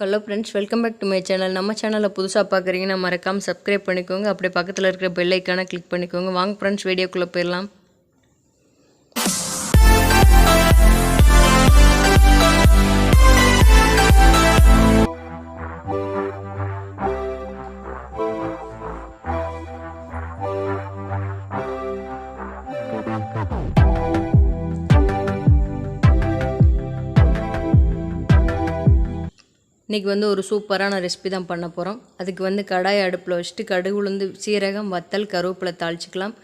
Hello friends welcome back to my channel நம்ம சேனலை புதுசாக பார்க்குறீங்கன்னா மறக்காமல் சப்ஸ்கிரைப் பண்ணிக்கோங்க. அப்படியே பக்கத்தில் இருக்கிற பெல் ஐக்கானை கிளிக் பண்ணிக்கோங்க. வாங்க ஃப்ரெண்ட்ஸ் வீடியோக்குள்ளே போயிடலாம். இன்றைக்கி வந்து ஒரு சூப்பரான ரெசிபி தான் பண்ண போகிறோம் அதுக்கு வந்து கடாய் அடுப்பில் வச்சுட்டு கடுகு உளுந்து சீரகம் வத்தல் கருவேப்பிலை தாளிச்சிக்கலாம்.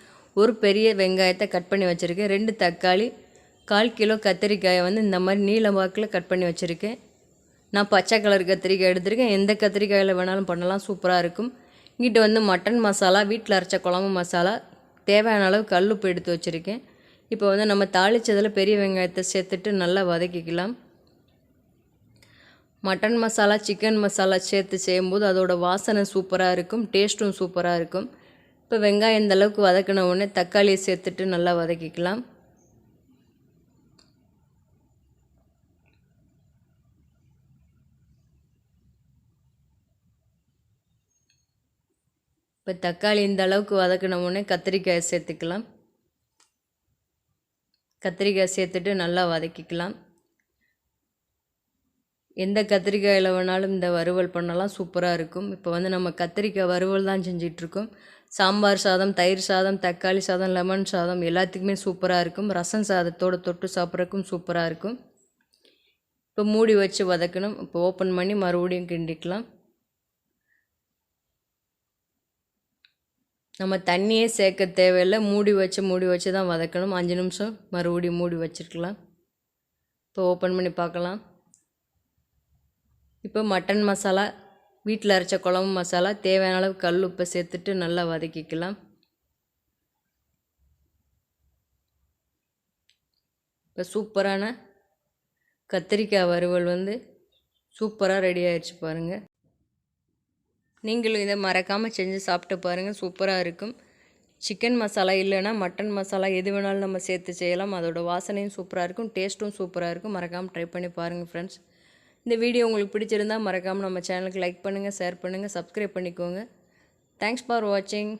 ஒரு பெரிய வெங்காயத்தை கட் பண்ணி வச்சுருக்கேன். ரெண்டு தக்காளி கால் கிலோ கத்திரிக்காயை வந்து இந்த மாதிரி நீல வாக்கில் கட் பண்ணி வச்சுருக்கேன். நான் பச்சை கலர் கத்திரிக்காய் எடுத்திருக்கேன். எந்த கத்திரிக்காயில் வேணாலும் பண்ணலாம் சூப்பராக இருக்கும். இங்கிட்ட வந்து மட்டன் மசாலா வீட்டில் அரைச்ச குழம்பு மசாலா தேவையான அளவு கல்லுப்பு எடுத்து வச்சுருக்கேன். இப்போ வந்து நம்ம தாளித்ததில் பெரிய வெங்காயத்தை சேர்த்துட்டு நல்லா வதக்கிக்கலாம். மட்டன் மசாலா சிக்கன் மசாலா சேர்த்து செய்யும்போது அதோட வாசனை சூப்பராக இருக்கும் டேஸ்ட்டும் சூப்பராக இருக்கும். இப்போ வெங்காயம் இந்த அளவுக்கு வதக்கின உடனே தக்காளியை சேர்த்துட்டு நல்லா வதக்கிக்கலாம். இப்போ தக்காளி இந்த அளவுக்கு வதக்கின உடனே கத்திரிக்காய் சேர்த்துக்கலாம். கத்திரிக்காய் சேர்த்துட்டு நல்லா வதக்கிக்கலாம். எந்த கத்திரிக்காயில் வேணாலும் இந்த வறுவல் பண்ணலாம் சூப்பராக இருக்கும். இப்போ வந்து நம்ம கத்திரிக்காய் வறுவல் தான் செஞ்சிட்ருக்கோம். சாம்பார் சாதம் தயிர் சாதம் தக்காளி சாதம் லெமன் சாதம் எல்லாத்துக்குமே சூப்பராக இருக்கும். ரசம் சாதத்தோடு தொட்டு சாப்பிட்றதுக்கும் சூப்பராக இருக்கும். இப்போ மூடி வச்சு வதக்கணும். இப்போ ஓப்பன் பண்ணி மறுபடியும் கிண்டிக்கலாம். நம்ம தண்ணியே சேர்க்க தேவையில்லை. மூடி வச்சு மூடி வச்சு தான் வதக்கணும். அஞ்சு நிமிஷம் மறுபடியும் மூடி வச்சுருக்கலாம். இப்போ ஓப்பன் பண்ணி பார்க்கலாம். இப்போ மட்டன் மசாலா வீட்டில் அரைச்ச குழம்பு மசாலா தேவையான அளவு கல் உப்பை சேர்த்துட்டு நல்லா வதக்கிக்கலாம். இப்போ சூப்பரான கத்திரிக்காய் வறுவல் வந்து சூப்பராக ரெடி ஆயிடுச்சு பாருங்கள் நீங்களும் இதை மறக்காமல் செஞ்சு சாப்பிட்டு பாருங்கள் சூப்பராக இருக்கும். சிக்கன் மசாலா இல்லைன்னா மட்டன் மசாலா எது வேணாலும் நம்ம சேர்த்து செய்யலாம். அதோட வாசனையும் சூப்பராக இருக்கும் டேஸ்ட்டும் சூப்பராக இருக்கும். மறக்காமல் ட்ரை பண்ணி பாருங்கள் ஃப்ரெண்ட்ஸ் இந்த வீடியோ உங்களுக்கு பிடிச்சிருந்தால் மறக்காமல் நம்ம சேனலுக்கு லைக் பண்ணுங்கள் ஷேர் பண்ணுங்கள் சப்ஸ்கிரைப் பண்ணிக்கோங்க. தேங்க்ஸ் ஃபார் வாட்சிங்